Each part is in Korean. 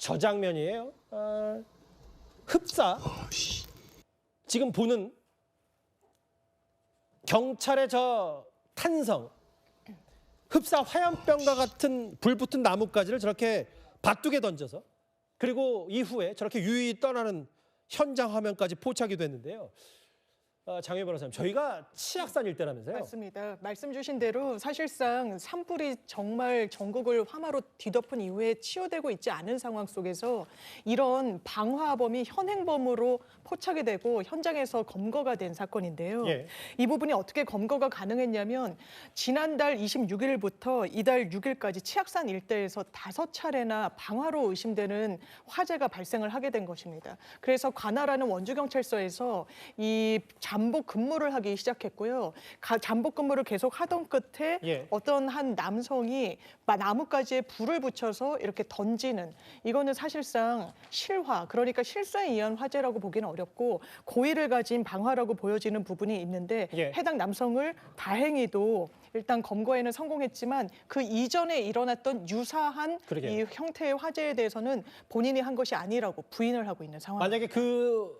저 장면이에요. 아, 흡사. 지금 보는 경찰의 저 탄성. 흡사 화염병과 같은 불붙은 나뭇가지를 저렇게 바둑에 던져서 그리고 이후에 저렇게 유유히 떠나는 현장 화면까지 포착이 됐는데요. 아, 장혜 변호사님, 저희가 치악산 일대라면서요? 맞습니다. 말씀 주신 대로 사실상 산불이 정말 전국을 화마로 뒤덮은 이후에 치유되고 있지 않은 상황 속에서 이런 방화범이 현행범으로 포착이 되고 현장에서 검거가 된 사건인데요. 예. 이 부분이 어떻게 검거가 가능했냐면 지난달 26일부터 이달 6일까지 치악산 일대에서 다섯 차례나 방화로 의심되는 화재가 발생을 하게 된 것입니다. 그래서 관할하는 원주경찰서에서 이 잠복 근무를 하기 시작했고요. 가- 잠복 근무를 계속 하던 끝에 예. 어떤 한 남성이 마- 나뭇가지에 불을 붙여서 이렇게 던지는 이거는 사실상 실화 그러니까 실수에 의한 화재라고 보기는 어렵고 고의를 가진 방화라고 보여지는 부분이 있는데 예. 해당 남성을 다행히도 일단 검거에는 성공했지만 그 이전에 일어났던 유사한 그러게요. 이 형태의 화재에 대해서는 본인이 한 것이 아니라고 부인을 하고 있는 상황입니다. 만약에 그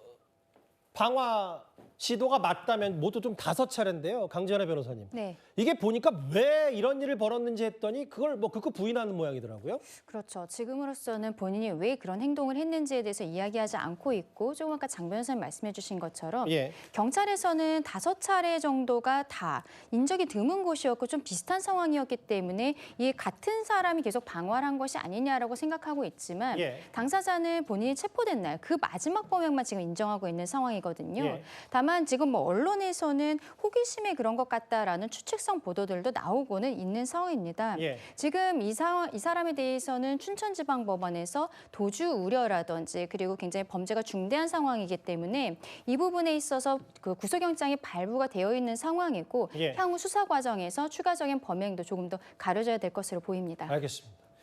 방화 시도가 맞다면 모두 좀 다섯 차례인데요. 강지현의 변호사님. 네, 이게 보니까 왜 이런 일을 벌었는지 했더니 그걸 뭐 극구 부인하는 모양이더라고요. 그렇죠. 지금으로서는 본인이 왜 그런 행동을 했는지에 대해서 이야기하지 않고 있고 조금 아까 장 변호사님 말씀해 주신 것처럼 예. 경찰에서는 다섯 차례 정도가 다 인적이 드문 곳이었고 좀 비슷한 상황이었기 때문에 이 같은 사람이 계속 방화를 한 것이 아니냐라고 생각하고 있지만 예. 당사자는 본인이 체포된 날 그 마지막 범행만 지금 인정하고 있는 상황이거든요. 예. 다만 지금 뭐 언론에서는 호기심에 그런 것 같다라는 추측성 보도들도 나오고는 있는 상황입니다. 예. 지금 이 상황 이 사람에 대해서는 춘천지방법원에서 도주 우려라든지 그리고 굉장히 범죄가 중대한 상황이기 때문에 이 부분에 있어서 그 구속영장이 발부가 되어 있는 상황이고 예. 향후 수사 과정에서 추가적인 범행도 조금 더 가려져야 될 것으로 보입니다. 알겠습니다.